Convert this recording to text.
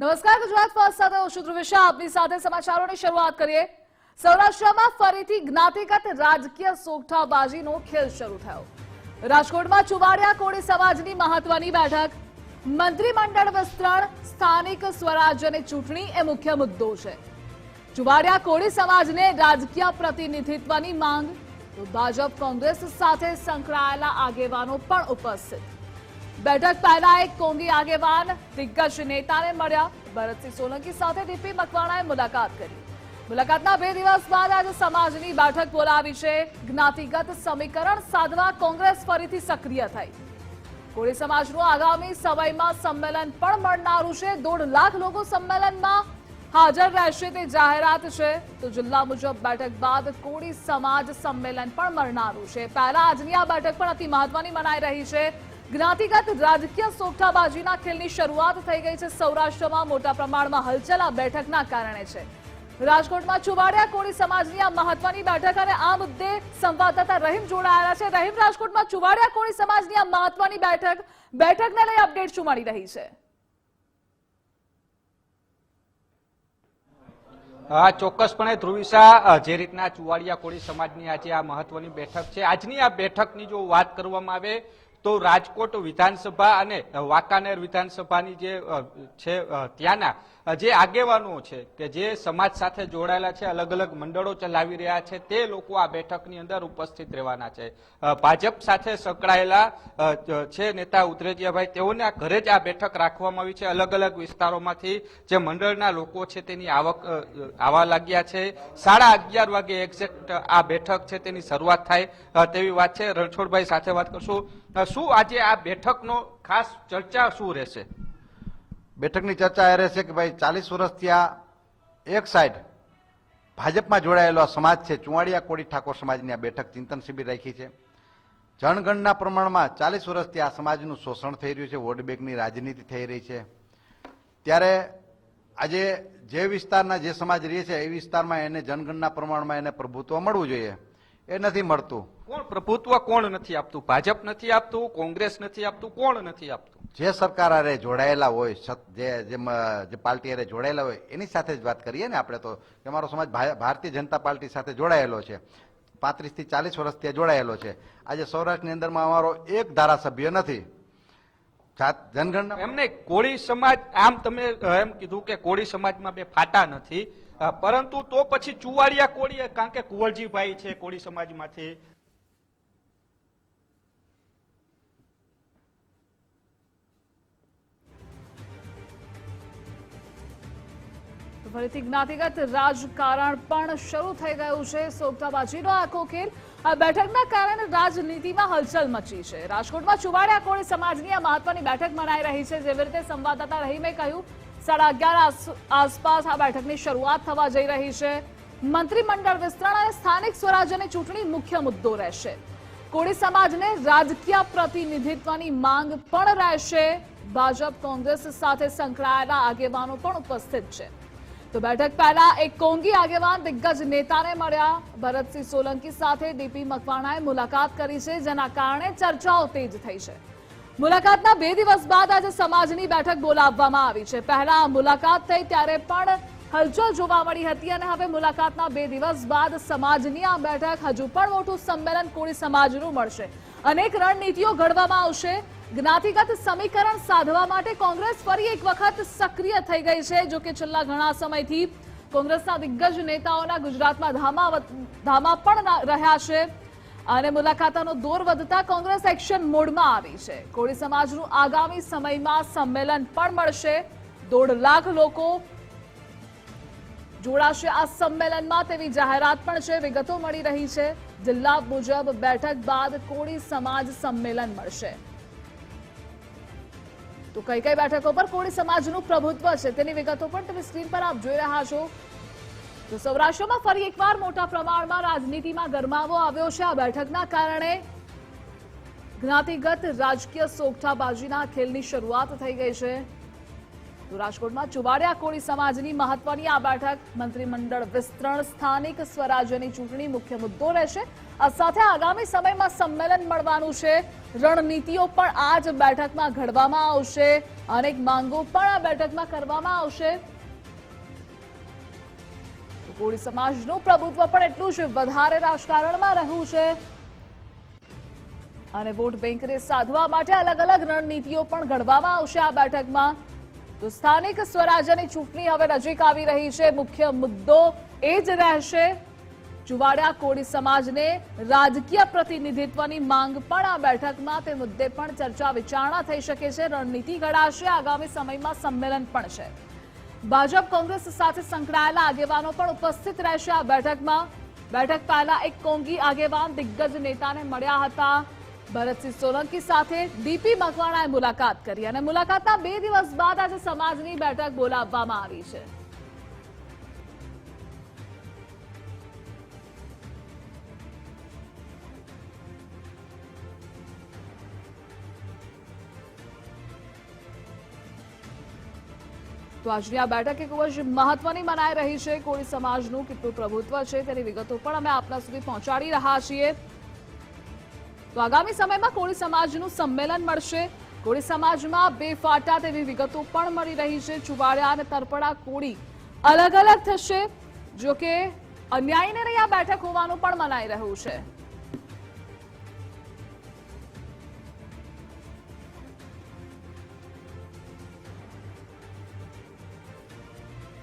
નમસ્કાર, ગુજરાત ફર્સ્ટ સાથે હું છું આપની સાથે સમાચારોની શરૂઆત કરીએ. સૌરાષ્ટ્રમાં ફરીથી જ્ઞાતિગત રાજકીય સોગઠાબાજીનો ખેલ શરૂ થયો. રાજકોટમાં ચુવાડિયા કોળી સમાજની મહત્વની બેઠક. મંત્રીમંડળ વિસ્તરણ, સ્થાનિક સ્વરાજ્યની ચૂંટણી એ મુખ્ય મુદ્દો છે. ચુવાડિયા કોળી સમાજને રાજકીય પ્રતિનિધિત્વની માંગ. તો ભાજપ, કોંગ્રેસ સાથે સંકળાયેલા આગેવાનો પણ ઉપસ્થિત. બેઠક પહેલા એક કોંગી આગેવાન દિગ્ગજ નેતાને મળ્યા. ભરતસિંહ સોલંકી સાથે ડીપી મકવાણાએ મુલાકાત કરી. મુલાકાતના બે દિવસ બાદ આજે સમાજની બેઠક બોલાવી છે. જ્ઞાતિગત સમીકરણ સાધવા કોંગ્રેસ ફરીથી સક્રિય થઈ. કોળી સમાજનું આગામી સમયમાં સંમેલન પણ મળનારું છે. દોઢ લાખ લોકો સંમેલનમાં હાજર રહેશે તે જાહેરાત છે. તો જિલ્લા મુજબ બેઠક બાદ કોળી સમાજ સંમેલન પણ મળનારું છે. પહેલા આજની આ બેઠક પણ અતિ મહત્વની મનાઈ રહી છે. જ્ઞાતિગત રાજકીય સોગઠાબાજીના ખેલની શરૂઆત થઈ ગઈ છે. સૌરાષ્ટ્રમાં મોટા પ્રમાણમાં હલચલ આ બેઠકના કારણે છે. રાજકોટમાં ચુવાડિયા કોળી સમાજની આ મહત્વની બેઠક અને આ મુદ્દે સંવાદદાતા રહીમ જોડાયેલા છે. રહીમ, રાજકોટમાં ચુવાડિયા કોળી સમાજની આ મહત્વની બેઠક, બેઠકને લઈ અપડેટ શું મળી રહી છે? હા, ચોક્કસપણે ધ્રુવિશા જે રીતના ચુવાડિયા કોળી સમાજની આજે આ મહત્વની બેઠક છે. આજની આ બેઠકની જો વાત કરવામાં આવે તો રાજકોટ વિધાનસભા અને વાંકાનેર વિધાનસભાની જે છે ત્યાંના જે આગેવાનો છે કે જે સમાજ સાથે જોડાયેલા છે, અલગ અલગ મંડળો ચલાવી રહ્યા છે, તે લોકો આ બેઠકની અંદર ઉપસ્થિત રહેવાના છે. ભાજપ સાથે સંકળાયેલા છે નેતા ઉદરેજિયાભાઈ, તેઓના ઘરે જ આ બેઠક રાખવામાં આવી છે. અલગ અલગ વિસ્તારોમાંથી જે મંડળના લોકો છે તેની આવક આવવા લાગ્યા છે. સાડા અગિયાર વાગે એક્ઝેક્ટ આ બેઠક છે તેની શરૂઆત થાય તેવી વાત છે. રણછોડભાઈ સાથે વાત કરશું. શું આજે આ બેઠકનો ખાસ ચર્ચા શું રહેશે? બેઠકની ચર્ચા એ રહેશે કે ભાઈ ચાલીસ વર્ષથી આ એક સાઈડ ભાજપમાં જોડાયેલો આ સમાજ છે, ચુવાડિયા કોડી ઠાકોર સમાજની આ બેઠક ચિંતન શિબિર રાખી છે. જનગણના પ્રમાણમાં ચાલીસ વર્ષથી આ સમાજનું શોષણ થઈ રહ્યું છે, વોટ બેંકની રાજનીતિ થઈ રહી છે. ત્યારે આજે જે વિસ્તારના જે સમાજ રહે છે, એ વિસ્તારમાં એને જનગણના પ્રમાણમાં એને પ્રભુત્વ મળવું જોઈએ. એ નથી મળતું. કોણ પ્રભુત્વ કોણ નથી આપતું? ભાજપ નથી આપતું? કોંગ્રેસ નથી આપતું? કોણ નથી આપતું? જે સરકાર અરે જોડાયેલા હોય જે જેમ જે પાર્ટી હારે જોડાયેલા હોય એની સાથે જ વાત કરીએ ને આપણે તો કે અમારો સમાજ ભારતીય જનતા પાર્ટી સાથે જોડાયેલો છે. પાંત્રીસથી ચાલીસ વર્ષથી આ જોડાયેલો છે. આજે સૌરાષ્ટ્રની અંદરમાં અમારો એક ધારાસભ્ય નથી. જાત જનગણના એમને કોળી સમાજ આમ તમે એમ કીધું કે કોળી સમાજમાં બે ફાટા નથી. પરંતુ તો પછી ચુવાડિયા કોળી કારણ કે કુંવરજીભાઈ છે, કોળી સમાજમાંથી. ફરીથી જ્ઞાતિગત રાજકારણ પણ શરૂ થઈ ગયું છે. સોગતાબાજીનો આખો ખેલ આ બેઠકના કારણે રાજનીતિમાં હલચલ મચી છે. રાજકોટમાં ચુવાડિયા કોળી સમાજની આ મહત્વની બેઠક મનાઈ રહી છે. જેવી રીતે સંવાદદાતા રહીમે કહ્યું સાડા અગિયાર આસપાસ આ બેઠકની શરૂઆત થવા જઈ રહી છે. મંત્રીમંડળ વિસ્તરણ અને સ્થાનિક સ્વરાજ્યની ચૂંટણી મુખ્ય મુદ્દો રહેશે. કોળી સમાજને રાજકીય પ્રતિનિધિત્વની માંગ પણ રહેશે. ભાજપ, કોંગ્રેસ સાથે સંકળાયેલા આગેવાનો પણ ઉપસ્થિત છે. તો બેઠક પહેલા એક કોંગી આગેવાન દિગ્ગજ નેતાને મળ્યા. ભરતસિંહ સોલંકી સાથે ડીપી મકવાણાએ મુલાકાત કરી છે, જેના કારણે ચર્ચાઓ તેજ થઈ છે. મુલાકાતના બે દિવસ બાદ આજે સમાજની બેઠક બોલાવવામાં આવી છે. પહેલા મુલાકાત થઈ ત્યારે પણ હલચલ જોવા મળી હતી અને હવે મુલાકાતના બે દિવસ બાદ સમાજની આ બેઠક હજુ પણ મોટું સંમેલન કોળી સમાજનું મળશે. અનેક રણનીતિઓ ઘડવામાં આવશે. જ્ઞાતિગત સમીકરણ સાધવા માટે કોંગ્રેસ ફરી એક વખત સક્રિય થઈ ગઈ છે, જો કે છેલ્લા ઘણા સમયથી કોંગ્રેસના દિગ્ગજ નેતાઓના ગુજરાતમાં ધામા ધામા પણ રહ્યા છે. અને મુલાકાતોનો દોર વધતા કોંગ્રેસ એક્શન મોડમાં આવી છે. કોળી સમાજનું આગામી સમયમાં સંમેલન પણ મળશે. દોઢ લાખ લોકો જોડાશે આ સંમેલનમાં તેવી જાહેરાત પણ છે. વિગતો મળી રહી છે. જિલ્લા મુજબ બેઠક બાદ કોળી સમાજ સંમેલન મળશે. તો કઈ કઈ બેઠકો પર કોળી સમાજનું પ્રભુત્વ છે તેની વિગતો પણ તમે સ્ક્રીન પર આપ જોઈ રહ્યા છો. તો સૌરાષ્ટ્રમાં ફરી એકવાર મોટા પ્રમાણમાં રાજનીતિમાં ગરમાવો આવ્યો છે. આ બેઠકના કારણે જ્ઞાતિગત રાજકીય સોગઠાબાજીના ખેલની શરૂઆત થઈ ગઈ છે. તો રાજકોટમાં ચુવાડિયા કોળી સમાજની મહત્વની આ બેઠક મંત્રીમંડળ વિસ્તરણ, સ્થાનિક સ્વરાજ્યની ચૂંટણી મુખ્ય મુદ્દો રહેશે. આ સાથે આગામી સમયમાં સંમેલન મળવાનું છે. રણનીતિઓ પણ આ બેઠકમાં ઘડવામાં આવશે. અનેક માંગો પણ આ બેઠકમાં કરવામાં આવશે. કોળી સમાજનું પ્રભુત્વ પણ એટલું જ વધારે રાજકારણમાં રહ્યું છે. અને વોટ બેંકને સાધવા માટે અલગ અલગ રણનીતિઓ પણ ઘડવામાં આવશે આ બેઠકમાં. તો સ્થાનિક સ્વરાજ્યની ચૂંટણી હવે નજીક આવી રહી છે. મુખ્ય મુદ્દો એ જ રહેશે. ચુવાડિયા કોળી સમાજને રાજકીય પ્રતિનિધિત્વની માંગ પણ આ બેઠકમાં તે મુદ્દે પણ ચર્ચા વિચારણા થઈ શકે છે. રણનીતિ ઘડાશે. આગામી સમયમાં સંમેલન પણ છે. ભાજપ કોંગ્રેસ સાથે સંકળાયેલા આગેવાનો પણ ઉપસ્થિત રહેશે આ બેઠકમાં. બેઠક પહેલા એક કોંગી આગેવાન દિગ્ગજ નેતાને મળ્યા હતા. ભરતસિંહ સોલંકી સાથે ડીપી મકવાણાએ મુલાકાત કરી અને મુલાકાતના બે દિવસ બાદ આજે સમાજની બેઠક બોલાવવામાં આવી છે. તો આજની આ બેઠક એ ખૂબ જ મહત્વની મનાઈ રહી છે. કોળી સમાજનું કેટલું પ્રભુત્વ છે તેની વિગતો પણ અમે આપના સુધી પહોંચાડી રહ્યા છીએ. તો આગામી સમયમાં કોળી સમાજનું સંમેલન મળશે. કોળી સમાજમાં બે ફાટા તેવી વિગતો પણ મળી રહી છે. ચુવાડિયા અને તરપડા કોળી અલગ અલગ થશે. જોકે અન્યાયને લઈ આ બેઠક હોવાનું પણ મનાઈ રહ્યું છે.